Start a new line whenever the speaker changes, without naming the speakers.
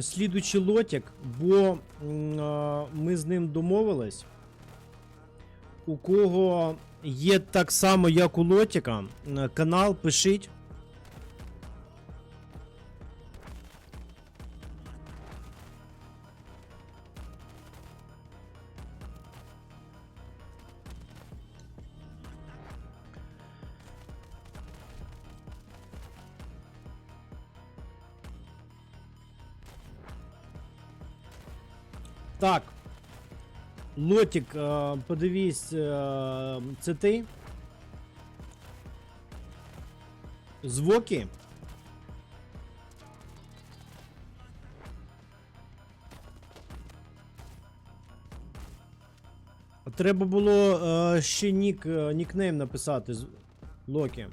слідучий лотік, бо ми з ним домовились. У кого є так само, як у лотіка, канал пишіть. Так. Лотик, е, подивись, е, це ти. Звуки. Треба було е, ще нік, нікнейм написати. Локі.